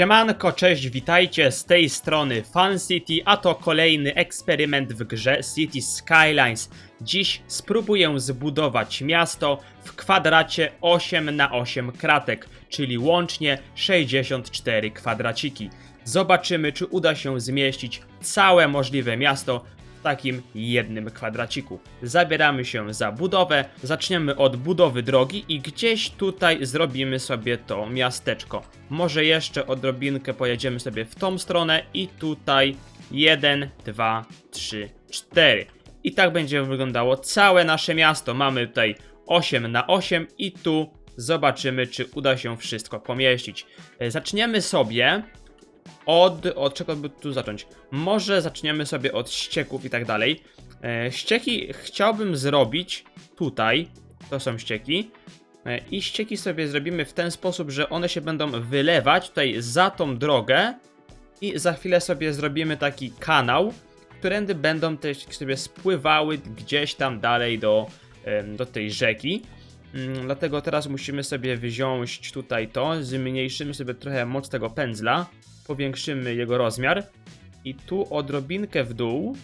Siemanko, cześć, witajcie z tej strony Fun City, a to kolejny eksperyment w grze City Skylines. Dziś spróbuję zbudować miasto w kwadracie 8 na 8 kratek, czyli łącznie 64 kwadraciki. Zobaczymy, czy uda się zmieścić całe możliwe miasto takim jednym kwadraciku. Zabieramy się za budowę, zaczniemy od budowy drogi i gdzieś tutaj zrobimy sobie to miasteczko. Może jeszcze odrobinkę pojedziemy sobie w tą stronę i tutaj 1, 2, 3, 4. I tak będzie wyglądało całe nasze miasto. Mamy tutaj 8 na 8 i tu zobaczymy, czy uda się wszystko pomieścić. E, Zaczniemy sobie od, od czego by tu zacząć? Może zaczniemy sobie od ścieków i tak dalej. E, ścieki chciałbym zrobić tutaj. To są ścieki. E, I ścieki sobie zrobimy w ten sposób, że one się będą wylewać tutaj za tą drogę. I za chwilę sobie zrobimy taki kanał, którędy będą te ścieki sobie spływały gdzieś tam dalej do, do tej rzeki. Mm, Dlatego teraz musimy sobie wziąć tutaj to, zmniejszymy sobie trochę moc tego pędzla, powiększymy jego rozmiar i tu odrobinkę w dół,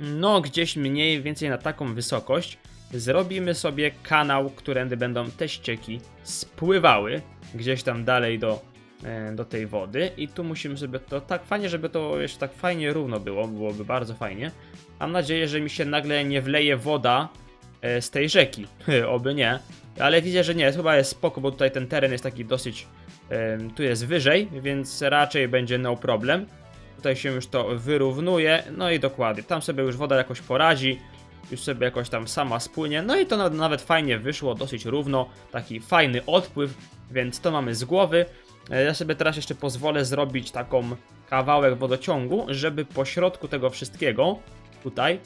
no gdzieś mniej więcej na taką wysokość, zrobimy sobie kanał, którędy będą te ścieki spływały gdzieś tam dalej do, e, do tej wody i tu musimy sobie to tak fajnie, żeby to jeszcze tak fajnie równo było, byłoby bardzo fajnie. Mam nadzieję, że mi się nagle nie wleje woda z tej rzeki, oby nie, ale widzę, że nie, chyba jest spoko, bo tutaj ten teren jest taki dosyć tu jest wyżej, więc raczej będzie no problem. Tutaj się już to wyrównuje, no i dokładnie, tam sobie już woda jakoś poradzi, już sobie jakoś tam sama spłynie, no i to na- nawet fajnie wyszło, dosyć równo, taki fajny odpływ, więc to mamy z głowy. E, Ja sobie teraz jeszcze pozwolę zrobić taką kawałek wodociągu, żeby po środku tego wszystkiego, tutaj,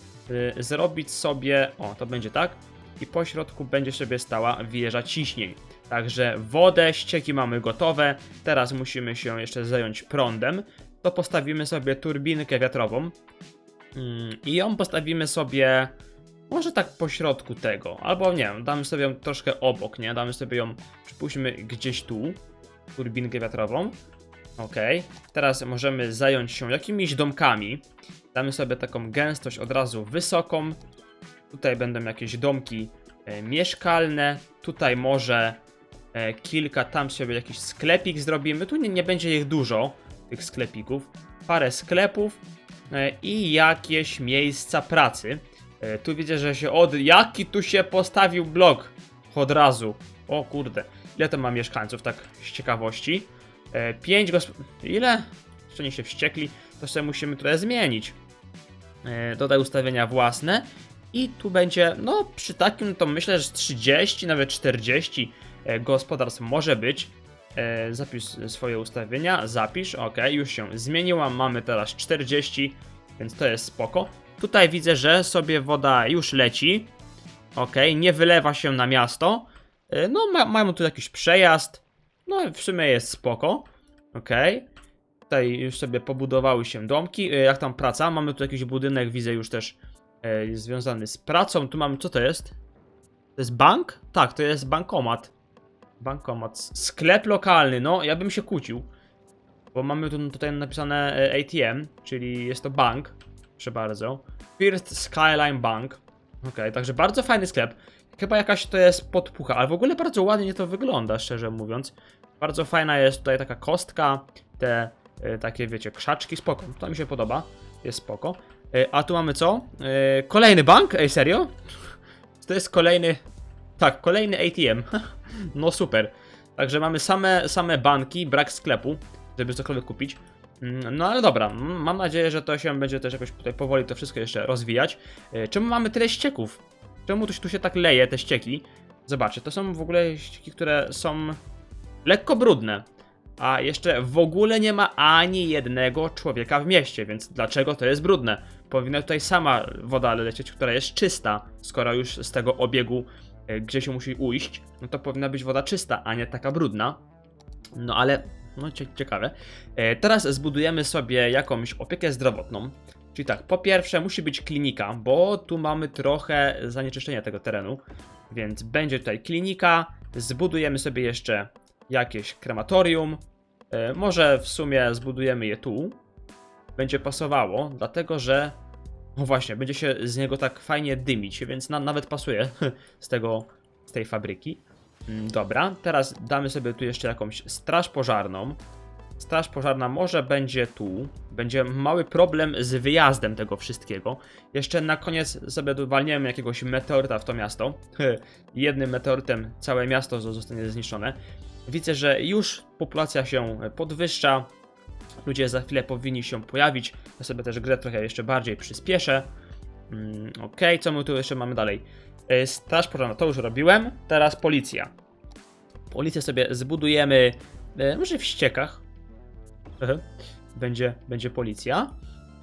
y, zrobić sobie, o to będzie tak, i po środku będzie sobie stała wieża ciśnień. Także wodę, ścieki mamy gotowe. Teraz musimy się jeszcze zająć prądem. To postawimy sobie turbinkę wiatrową. Mm, I ją postawimy sobie może tak po środku tego. Albo nie damy sobie ją troszkę obok, nie? Damy sobie ją, przypuśćmy gdzieś tu. Turbinkę wiatrową. Ok. Teraz możemy zająć się jakimiś domkami. Damy sobie taką gęstość od razu wysoką. Tutaj będą jakieś domki e, mieszkalne. Tutaj może e, kilka, tam sobie jakiś sklepik zrobimy. Tu nie, nie będzie ich dużo, tych sklepików. Parę sklepów e, i jakieś miejsca pracy. E, tu widzę, że się od. Jaki tu się postawił blok od razu. O kurde. Ile to ma mieszkańców, tak z ciekawości? E, pięć gosp... Ile? Jeszcze nie się wściekli. To sobie musimy trochę zmienić. E, dodaj ustawienia własne. I tu będzie, no przy takim to myślę, że 30, nawet 40 e, gospodarstw może być. E, Zapisz swoje ustawienia, zapisz, ok, już się zmieniła, mamy teraz 40, więc to jest spoko. Tutaj widzę, że sobie woda już leci, ok, nie wylewa się na miasto. No ma, mają tu jakiś przejazd, no w sumie jest spoko, ok. Tutaj już sobie pobudowały się domki, E, jak tam praca, mamy tu jakiś budynek, widzę już też e, jest związany z pracą. Tu mamy, co to jest? To jest bank? Tak, to jest bankomat. Bankomat. Sklep lokalny, no ja bym się kłócił. Bo mamy tu tutaj napisane e, ATM, czyli jest to bank. Proszę bardzo. First Skyline Bank. Okej, także bardzo fajny sklep. Chyba jakaś to jest podpucha, ale w ogóle bardzo ładnie to wygląda, szczerze mówiąc. Bardzo fajna jest tutaj taka kostka, te takie, wiecie, krzaczki, spoko. To mi się podoba, jest spoko. E, a tu mamy co? E, kolejny bank? Ej, serio? To jest kolejny... Tak, kolejny ATM. no super. Także mamy same, same banki, brak sklepu, żeby cokolwiek kupić. Mm, No ale dobra, mam nadzieję, że to się będzie też jakoś tutaj powoli to wszystko jeszcze rozwijać. E, Czemu mamy tyle ścieków? Czemu tu się tak leje, te ścieki? Zobaczcie, to są w ogóle ścieki, które są lekko brudne. A jeszcze w ogóle nie ma ani jednego człowieka w mieście, więc dlaczego to jest brudne? Powinna tutaj sama woda lecieć, która jest czysta, skoro już z tego obiegu e, gdzie się musi ujść, no to powinna być woda czysta, a nie taka brudna. No ale, no cie, ciekawe. E, teraz zbudujemy sobie jakąś opiekę zdrowotną. Czyli tak, po pierwsze musi być klinika, bo tu mamy trochę zanieczyszczenia tego terenu, więc będzie tutaj klinika. Zbudujemy sobie jeszcze jakieś krematorium. E, może w sumie zbudujemy je tu. Będzie pasowało, dlatego że. No właśnie, będzie się z niego tak fajnie dymić, więc na, nawet pasuje z tego, z tej fabryki. Mm, Dobra, teraz damy sobie tu jeszcze jakąś straż pożarną. Straż pożarna może będzie tu. Będzie mały problem z wyjazdem tego wszystkiego. Jeszcze na koniec sobie walniemy jakiegoś meteoryta w to miasto. Jednym meteorytem całe miasto zostanie zniszczone. Widzę, że już populacja się podwyższa. Ludzie za chwilę powinni się pojawić. Ja sobie też grę trochę jeszcze bardziej przyspieszę. Mm, ok, co my tu jeszcze mamy dalej? E, Straż pożarna, to już robiłem. Teraz policja. Policję sobie zbudujemy. e, Może w ściekach. Będzie, będzie policja.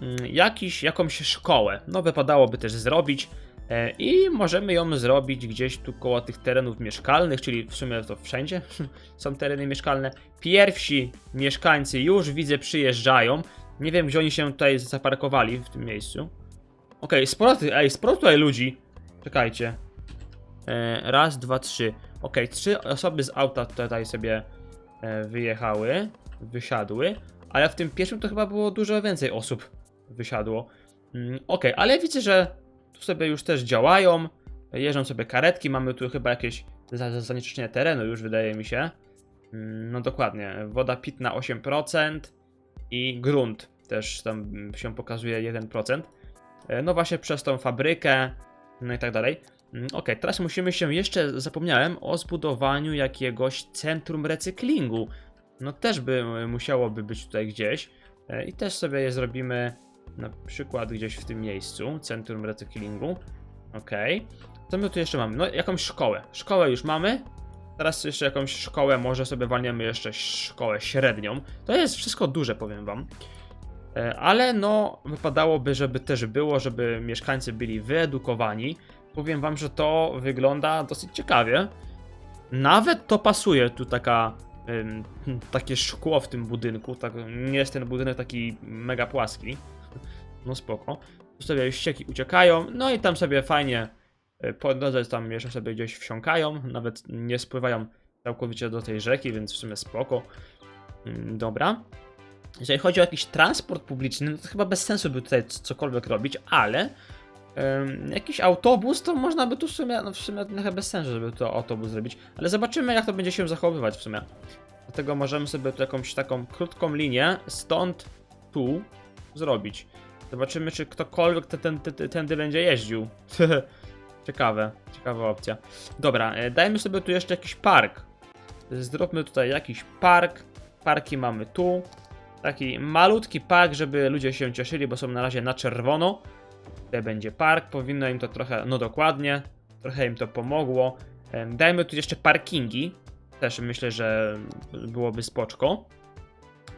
Mm, Jakiś, jakąś szkołę. No, wypadałoby też zrobić. E, I możemy ją zrobić gdzieś tu koło tych terenów mieszkalnych, czyli w sumie to wszędzie są tereny mieszkalne. Pierwsi mieszkańcy już widzę przyjeżdżają. Nie wiem, gdzie oni się tutaj zaparkowali w tym miejscu. Okej, sporo, ty- ej, sporo tutaj ludzi. Czekajcie. E, raz, dwa, trzy. Okej, trzy osoby z auta tutaj sobie e, wyjechały, wysiadły, ale w tym pierwszym to chyba było dużo więcej osób wysiadło. Mm, Okej, ale widzę, że sobie już też działają, jeżdżą sobie karetki, mamy tu chyba jakieś za- za- zanieczyszczenie terenu już wydaje mi się. Mm, No dokładnie, woda pitna 8% i grunt też tam się pokazuje 1%. E, No właśnie przez tą fabrykę, no i tak dalej. Mm, Okej, teraz musimy się jeszcze, zapomniałem, o zbudowaniu jakiegoś centrum recyklingu. No też by musiałoby być tutaj gdzieś. E, I też sobie je zrobimy na przykład gdzieś w tym miejscu, centrum recyklingu. Okej. Co my tu jeszcze mamy? No jakąś szkołę. Szkołę już mamy. Teraz jeszcze jakąś szkołę, może sobie walniemy jeszcze szkołę średnią. To jest wszystko duże, powiem wam. E, Ale no, wypadałoby, żeby też było, żeby mieszkańcy byli wyedukowani. Powiem wam, że to wygląda dosyć ciekawie. Nawet to pasuje, tu taka, takie szkło w tym budynku. Tak, nie jest ten budynek taki mega płaski. No spoko. Sobie ścieki uciekają, no i tam sobie fajnie y, po drodze tam jeszcze sobie gdzieś wsiąkają, nawet nie spływają całkowicie do tej rzeki, więc w sumie spoko. Ym, Dobra. Jeżeli chodzi o jakiś transport publiczny, no to chyba bez sensu by tutaj cokolwiek robić, ale ym, jakiś autobus to można by tu w sumie, no w sumie trochę bez sensu, żeby to autobus zrobić, ale zobaczymy jak to będzie się zachowywać w sumie. Dlatego możemy sobie tu jakąś taką krótką linię stąd tu zrobić. Zobaczymy, czy ktokolwiek te- ten, ten, tędy będzie jeździł. Ciekawe, ciekawa opcja. Dobra, e, dajmy sobie tu jeszcze jakiś park. Zróbmy tutaj jakiś park. Parki mamy tu. Taki malutki park, żeby ludzie się cieszyli, bo są na razie na czerwono. Tutaj będzie park, powinno im to trochę, no dokładnie, trochę im to pomogło. Dajmy tu jeszcze parkingi. Też myślę, że byłoby spoczko.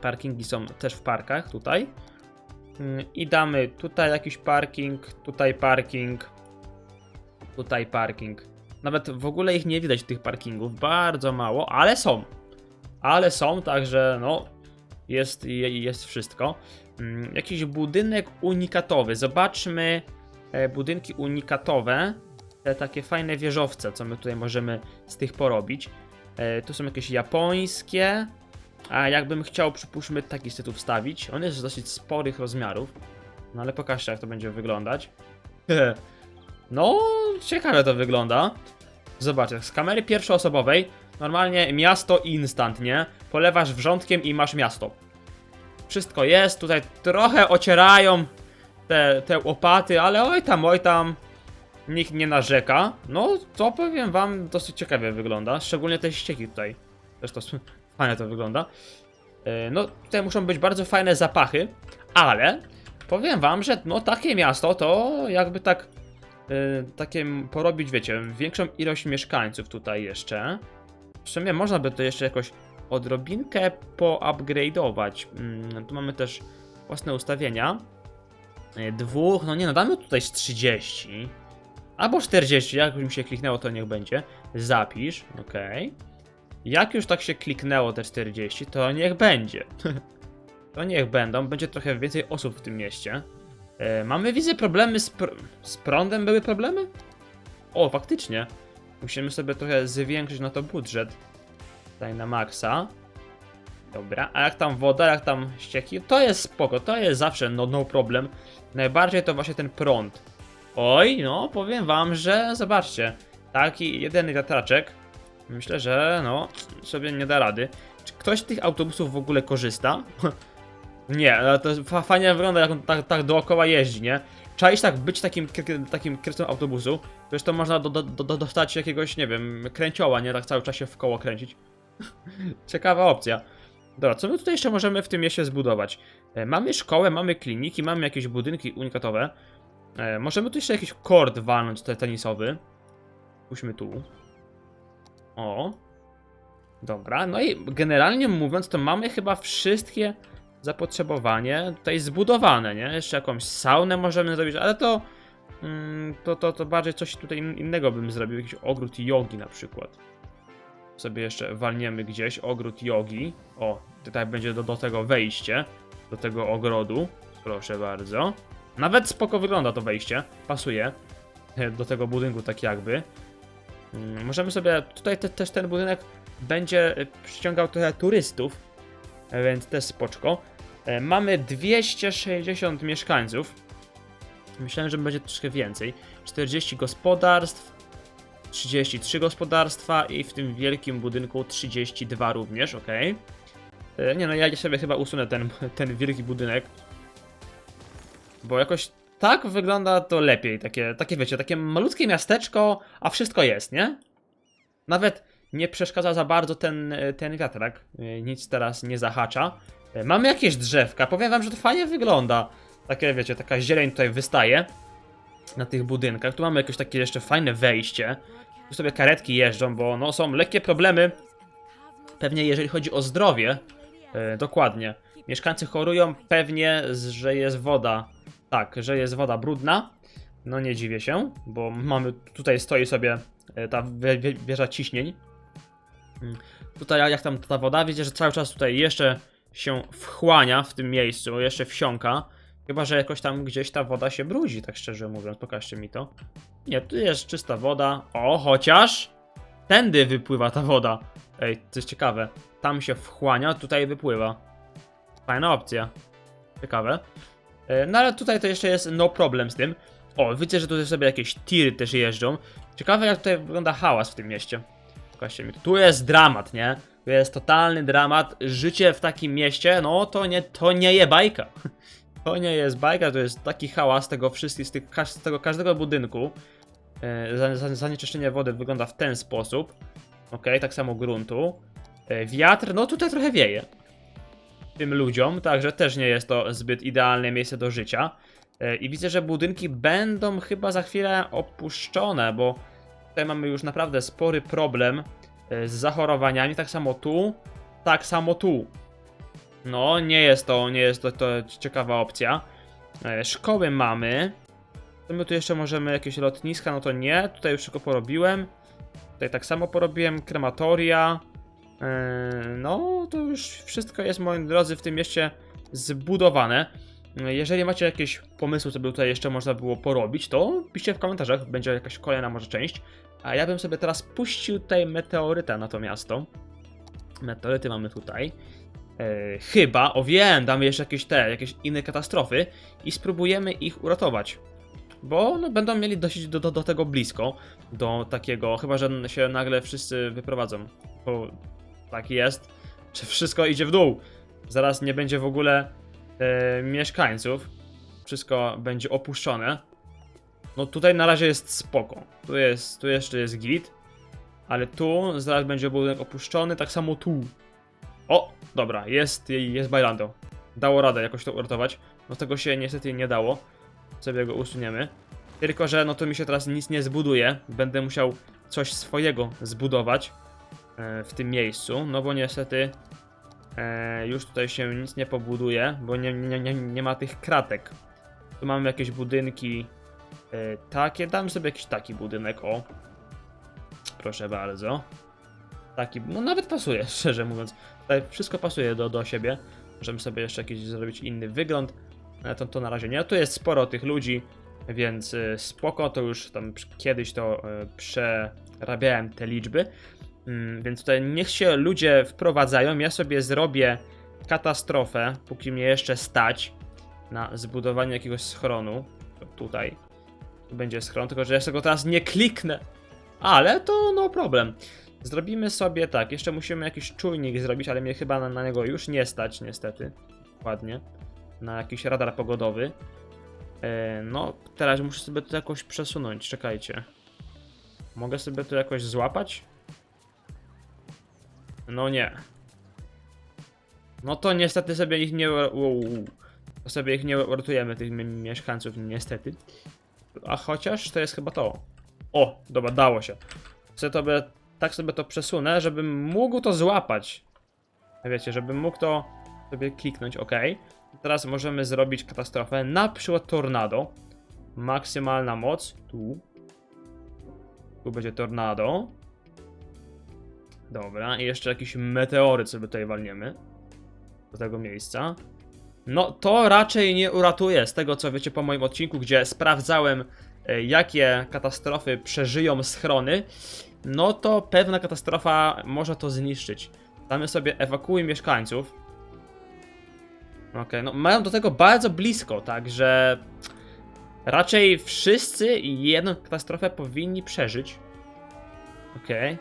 Parkingi są też w parkach tutaj. I damy tutaj jakiś parking, tutaj parking, tutaj parking. Nawet w ogóle ich nie widać tych parkingów, bardzo mało, ale są. Ale są, także no jest, je- jest wszystko. Mm, Jakiś budynek unikatowy. Zobaczmy e, budynki unikatowe. Te takie fajne wieżowce, co my tutaj możemy z tych porobić. E, Tu są jakieś japońskie. A jakbym chciał, przypuśćmy, taki tu wstawić. On jest dosyć sporych rozmiarów. No ale pokażcie, jak to będzie wyglądać. No, ciekawe to wygląda. Zobaczcie, z kamery pierwszoosobowej normalnie miasto instant, nie? Polewasz wrzątkiem i masz miasto. Wszystko jest, tutaj trochę ocierają te, te łopaty, ale oj tam, oj tam. Nikt nie narzeka. No, to powiem wam, dosyć ciekawie wygląda. Szczególnie te ścieki tutaj. Też to fajnie to wygląda. E, No, tutaj muszą być bardzo fajne zapachy, ale powiem wam, że no takie miasto to jakby tak e, takie porobić, wiecie, większą ilość mieszkańców tutaj jeszcze. W sumie można by to jeszcze jakoś odrobinkę poupgrade'ować. Mm, tu mamy też własne ustawienia. E, Dwóch, no nie no, damy tutaj z 30. Albo 40, jak mi się kliknęło, to niech będzie. Zapisz, ok. Jak już tak się kliknęło te 40, to niech będzie. to niech będą, będzie trochę więcej osób w tym mieście. E, mamy, widzę, problemy z, pr z prądem. Były problemy? O, faktycznie. Musimy sobie trochę zwiększyć na to budżet. Tutaj na maksa. Dobra, a jak tam woda, jak tam ścieki, to jest spoko, to jest zawsze no, no problem. Najbardziej to właśnie ten prąd. Oj, no powiem wam, że zobaczcie, taki jeden wiatraczek, myślę, że no, sobie nie da rady. Czy ktoś z tych autobusów w ogóle korzysta? nie, ale to fa- fajnie wygląda, jak on tak, tak dookoła jeździ, nie? Czaisz tak być takim, takim kierowcą autobusu, przecież to można do, do, do, dostać jakiegoś, nie wiem, kręcioła, nie? Tak cały czas się w koło kręcić. Ciekawa opcja. Dobra, co my tutaj jeszcze możemy w tym mieście zbudować? E, mamy szkołę, mamy kliniki, mamy jakieś budynki unikatowe. E, możemy tu jeszcze jakiś kord walnąć te- tenisowy. Puśćmy tu. O. Dobra, no i generalnie mówiąc, to mamy chyba wszystkie zapotrzebowanie tutaj zbudowane, nie? Jeszcze jakąś saunę możemy zrobić, ale to, mm, to, to, to bardziej coś tutaj in- innego bym zrobił, jakiś ogród jogi na przykład. Sobie jeszcze walniemy gdzieś, ogród jogi. O, tutaj będzie do, do tego wejście, do tego ogrodu. Proszę bardzo. Nawet spoko wygląda to wejście, pasuje do tego budynku tak jakby. Mm, Możemy sobie, tutaj te, też ten budynek będzie e, przyciągał trochę turystów, e, więc też spoczko. E, Mamy 260 mieszkańców. Myślałem, że będzie troszkę więcej. 40 gospodarstw, 33 gospodarstwa i w tym wielkim budynku 32 również, ok. Nie no, ja sobie chyba usunę ten, ten wielki budynek. Bo jakoś tak wygląda to lepiej, takie, takie wiecie, takie malutkie miasteczko, a wszystko jest, nie? Nawet nie przeszkadza za bardzo ten, ten wiatrak, nic teraz nie zahacza. Mamy jakieś drzewka, powiem wam, że to fajnie wygląda. Takie wiecie, taka zieleń tutaj wystaje na tych budynkach. Tu mamy jakieś takie jeszcze fajne wejście. Tu sobie karetki jeżdżą, bo no są lekkie problemy. Pewnie jeżeli chodzi o zdrowie. E, dokładnie. Mieszkańcy chorują pewnie, że jest woda. Tak, że jest woda brudna. No nie dziwię się, bo mamy tutaj stoi sobie e, ta wie- wie- wieża ciśnień. Mm. Tutaj jak tam ta woda, widzicie, że cały czas tutaj jeszcze się wchłania w tym miejscu, jeszcze wsiąka. Chyba, że jakoś tam gdzieś ta woda się brudzi, tak szczerze mówiąc. Pokażcie mi to. Nie, tu jest czysta woda. O, chociaż tędy wypływa ta woda. Ej, to jest ciekawe. Tam się wchłania, tutaj wypływa. Fajna opcja. Ciekawe. E, No ale tutaj to jeszcze jest no problem z tym. O, widzę, że tutaj sobie jakieś tiry też jeżdżą. Ciekawe jak tutaj wygląda hałas w tym mieście. Pokażcie mi. Tu jest dramat, nie? Tu jest totalny dramat. Życie w takim mieście, no to nie, to nie je bajka. To nie jest bajka, to jest taki hałas tego wszystkich, z, tych, z tego każdego budynku. E, za- za- Zanieczyszczenie wody wygląda w ten sposób. Ok, tak samo gruntu. E, Wiatr, no tutaj trochę wieje. Tym ludziom, także też nie jest to zbyt idealne miejsce do życia. E, I widzę, że budynki będą chyba za chwilę opuszczone, bo tutaj mamy już naprawdę spory problem e, z zachorowaniami. Tak samo tu, tak samo tu. No, nie jest to, nie jest to, to ciekawa opcja. E, Szkoły mamy. My tu jeszcze możemy jakieś lotniska, no to nie. Tutaj już tylko porobiłem. Tutaj tak samo porobiłem krematoria. E, No, to już wszystko jest, moi drodzy, w tym mieście zbudowane. Jeżeli macie jakieś pomysły, co by tutaj jeszcze można było porobić, to piszcie w komentarzach, będzie jakaś kolejna może część. A ja bym sobie teraz puścił tutaj meteoryta na to miasto. Meteoryty mamy tutaj. E, chyba, o wiem, damy jeszcze jakieś te, jakieś inne katastrofy i spróbujemy ich uratować. Bo no, będą mieli dosyć do, do, do tego blisko, do takiego, chyba że się nagle wszyscy wyprowadzą. Bo tak jest, że wszystko idzie w dół. Zaraz nie będzie w ogóle e, mieszkańców. Wszystko będzie opuszczone. No tutaj na razie jest spoko. Tu jest, tu jeszcze jest git. Ale tu zaraz będzie budynek opuszczony, tak samo tu. O, dobra, jest, jest Bailando. Dało radę jakoś to uratować. No tego się niestety nie dało. Sobie go usuniemy. Tylko, że no to mi się teraz nic nie zbuduje. Będę musiał coś swojego zbudować w tym miejscu. No bo niestety e, już tutaj się nic nie pobuduje, bo nie, nie, nie, nie ma tych kratek. Tu mamy jakieś budynki e, takie. Dam sobie jakiś taki budynek, o. Proszę bardzo. Taki, no nawet pasuje, szczerze mówiąc. Tutaj wszystko pasuje do, do siebie. Możemy sobie jeszcze jakiś zrobić inny wygląd. To, to na razie nie. Tu jest sporo tych ludzi, więc spoko. To już tam kiedyś to przerabiałem te liczby. Mm, więc tutaj niech się ludzie wprowadzają. Ja sobie zrobię katastrofę, póki mnie jeszcze stać na zbudowanie jakiegoś schronu. Tutaj. Tu będzie schron, tylko że ja sobie go teraz nie kliknę. Ale to no problem. Zrobimy sobie tak, jeszcze musimy jakiś czujnik zrobić, ale mnie chyba na, na niego już nie stać, niestety. Ładnie. Na jakiś radar pogodowy. E, no, teraz muszę sobie to jakoś przesunąć, czekajcie. Mogę sobie to jakoś złapać? No nie. No to niestety sobie ich nie... To sobie ich nie uratujemy, tych mi- mieszkańców, niestety. A chociaż to jest chyba to. O, dobra, dało się. Chcę to by, tak sobie to przesunę, żebym mógł to złapać. Wiecie, żebym mógł to sobie kliknąć, ok. Teraz możemy zrobić katastrofę, na przykład tornado. Maksymalna moc, tu. Tu będzie tornado. Dobra, i jeszcze jakiś meteoryt sobie tutaj walniemy. Do tego miejsca. No, to raczej nie uratuje z tego, co wiecie po moim odcinku, gdzie sprawdzałem, e, jakie katastrofy przeżyją schrony. No to pewna katastrofa może to zniszczyć. Damy sobie ewakuuj mieszkańców. Okej, no mają do tego bardzo blisko, także raczej wszyscy jedną katastrofę powinni przeżyć. Okej.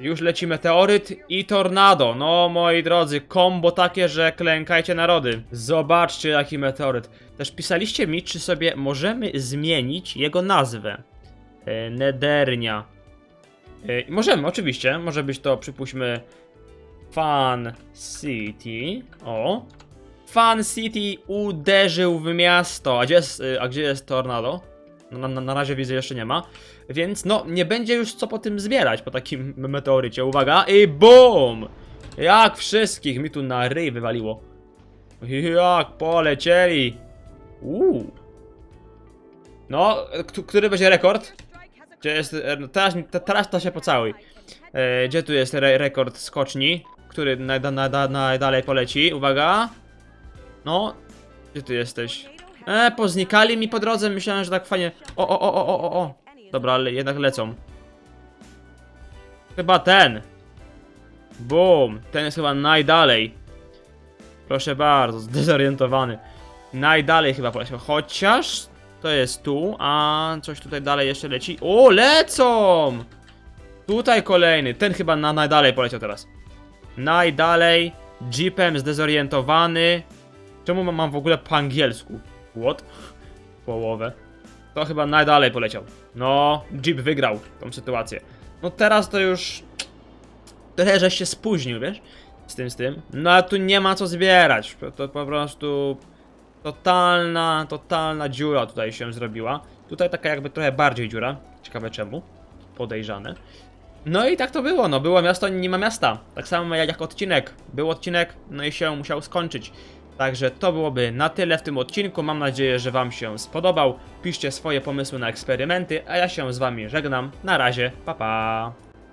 Już leci meteoryt i tornado. No, moi drodzy, kombo takie, że klękajcie narody. Zobaczcie, jaki meteoryt. Też pisaliście mi, czy sobie możemy zmienić jego nazwę. E, Nedernia. E, możemy, oczywiście. Może być to, przypuśćmy, Fun City. O. Fun City uderzył w miasto. A gdzie jest, e, a gdzie jest tornado? No, Na, na, na razie widzę, jeszcze nie ma. Więc no, nie będzie już co po tym zbierać, po takim meteorycie. Uwaga, i BOOM! Jak wszystkich mi tu na ryj wywaliło. Jak polecieli. Uuu. No, który będzie rekord? Gdzie jest, e, no teraz, te- teraz to się pocałuj. E, gdzie tu jest re rekord skoczni? Który najda, najda, najdalej poleci? Uwaga. No, gdzie ty jesteś? E, poznikali mi po drodze, myślałem, że tak fajnie. O, o, o, o, o, o. Dobra, ale jednak lecą. Chyba ten. Boom. Ten jest chyba najdalej. Proszę bardzo, zdezorientowany. Najdalej chyba poleciał. Chociaż to jest tu, a coś tutaj dalej jeszcze leci. O, lecą! Tutaj kolejny. Ten chyba na najdalej poleciał teraz. Najdalej. Jeepem zdezorientowany. Czemu mam w ogóle po angielsku? What? Połowę. To chyba najdalej poleciał. No, Jeep wygrał tą sytuację. No teraz to już... Trochę żeś się spóźnił, wiesz? Z tym, z tym. No a tu nie ma co zbierać. To, po prostu... Totalna, totalna dziura tutaj się zrobiła. Tutaj taka jakby trochę bardziej dziura. Ciekawe czemu. Podejrzane. No i tak to było, no było miasto, nie ma miasta. Tak samo jak odcinek. Był odcinek, no i się musiał skończyć. Także to byłoby na tyle w tym odcinku. Mam nadzieję, że Wam się spodobał. Piszcie swoje pomysły na eksperymenty, a ja się z Wami żegnam. Na razie, pa pa.